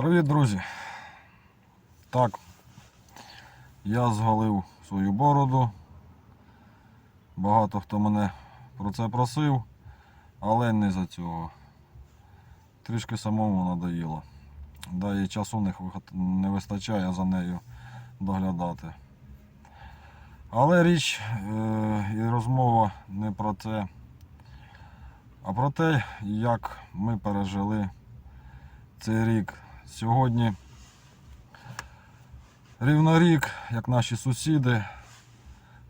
Привіт, друзі! Так, я зголив свою бороду. Багато хто мене про це просив, але не за цього. Трішки самому надоїло. Да і часу не вистачає за нею доглядати. Але річ е, і розмова не про це, а про те, як ми пережили цей рік. Сьогодні рівно рік, як наші сусіди,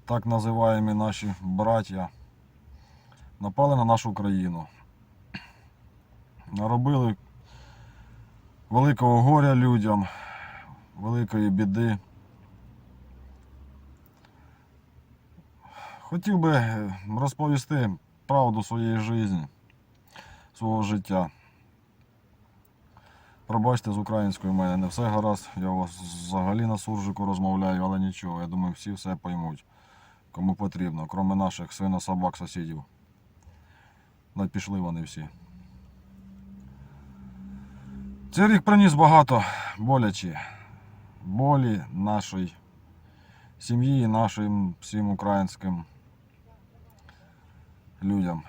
так називаємо наші браття, напали на нашу країну. Наробили великого горя людям, великої біди. Хотів би розповісти правду своєї житті, свого життя. Пробачте з українською в мене не все гаразд. Я у вас взагалі на суржику розмовляю, але нічого. Я думаю, всі все поймуть, кому потрібно, крім наших свинособак сусідів. Да пішли вони всі. Цей рік приніс багато болячі. Болі нашої сім'ї, нашим всім українським людям.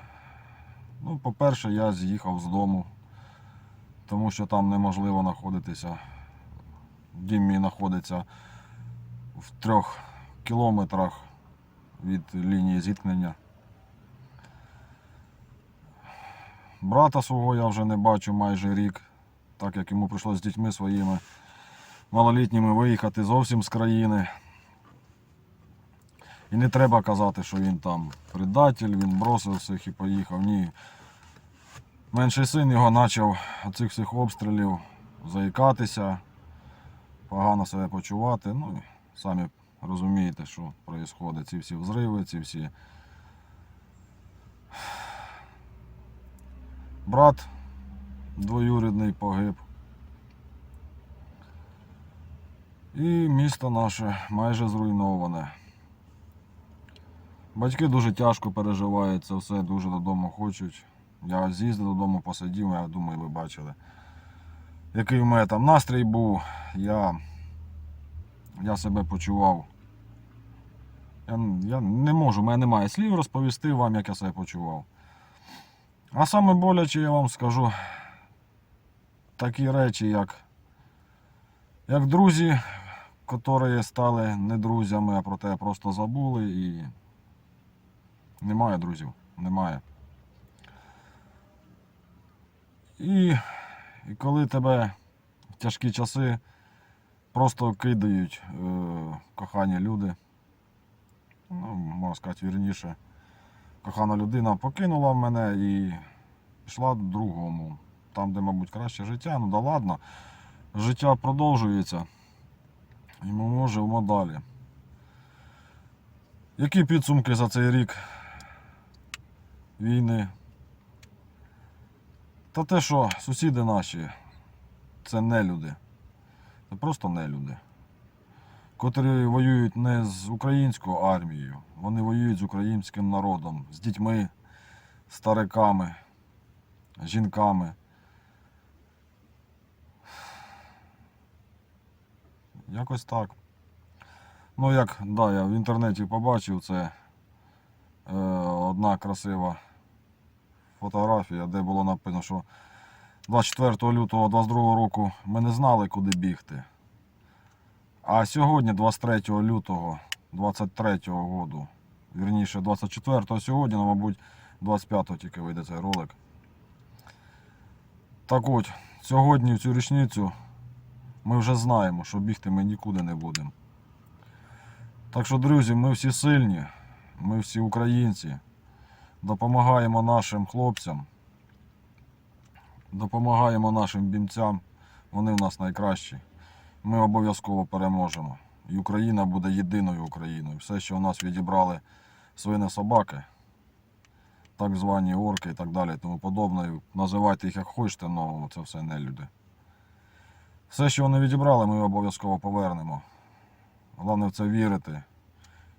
Ну, по-перше, я з'їхав з дому тому що там неможливо знаходитися. Дім мій знаходиться в трьох кілометрах від лінії зіткнення. Брата свого я вже не бачу майже рік, так як йому прийшлося з дітьми своїми малолітніми виїхати зовсім з країни. І не треба казати, що він там предатель, він бросив всіх і поїхав. Ні. Менший син його почав від цих всіх обстрілів заїкатися, погано себе почувати. Ну, самі розумієте, що відбувається. Ці всі взриви, ці всі. Брат двоюрідний погиб. І місто наше майже зруйноване. Батьки дуже тяжко переживають це все, дуже додому хочуть. Я з'їздив додому, посидів, я думаю, ви бачили. Який в мене там настрій був, я, я себе почував. Я, я не можу, в мене немає слів розповісти вам, як я себе почував. А саме боляче я вам скажу такі речі, як, як друзі, які стали не друзями, а про те просто забули і немає друзів, немає. І, коли тебе в тяжкі часи просто кидають е, кохані люди, ну, можна сказати, вірніше, кохана людина покинула мене і пішла до другому. Там, де, мабуть, краще життя, ну да ладно, життя продовжується. І ми можемо далі. Які підсумки за цей рік війни? Та те, що сусіди наші це не люди. Це просто не люди. Котрі воюють не з українською армією, вони воюють з українським народом, з дітьми, стариками, жінками. Якось так. Ну як, да, я в інтернеті побачив це е, одна красива фотографія, де було написано, що 24 лютого 22 року ми не знали, куди бігти. А сьогодні, 23 лютого 23 року, вірніше 24 сьогодні, ну, мабуть, 25-го тільки вийде цей ролик. Так от, сьогодні в цю річницю ми вже знаємо, що бігти ми нікуди не будемо. Так що, друзі, ми всі сильні, ми всі українці допомагаємо нашим хлопцям, допомагаємо нашим бійцям. Вони в нас найкращі. Ми обов'язково переможемо. І Україна буде єдиною Україною. Все, що у нас відібрали свини собаки, так звані орки і так далі, тому подобне. Називайте їх як хочете, але це все не люди. Все, що вони відібрали, ми обов'язково повернемо. Головне в це вірити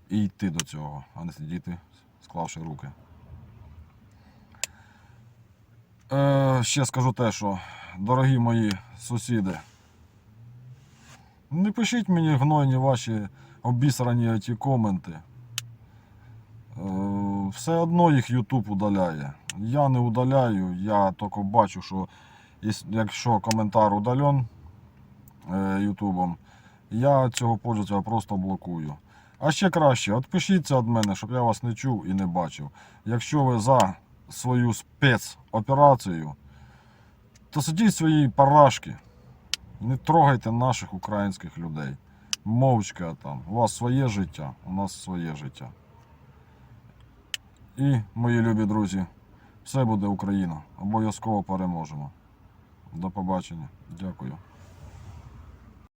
і йти до цього, а не сидіти, склавши руки. Е, ще скажу те, що дорогі мої сусіди, Не пишіть мені гнойні ваші обісрані ті коменти. Е, Все одно їх YouTube удаляє. Я не удаляю, я тільки бачу, що якщо коментар удален е, Ютубом, я цього пользователя просто блокую. А ще краще, відпишіться від мене, щоб я вас не чув і не бачив. Якщо ви за свою спецоперацію, то сидіть своїй парашки. Не трогайте наших українських людей. Мовчки там. У вас своє життя, у нас своє життя. І, мої любі друзі, все буде Україна. Обов'язково переможемо. До побачення. Дякую.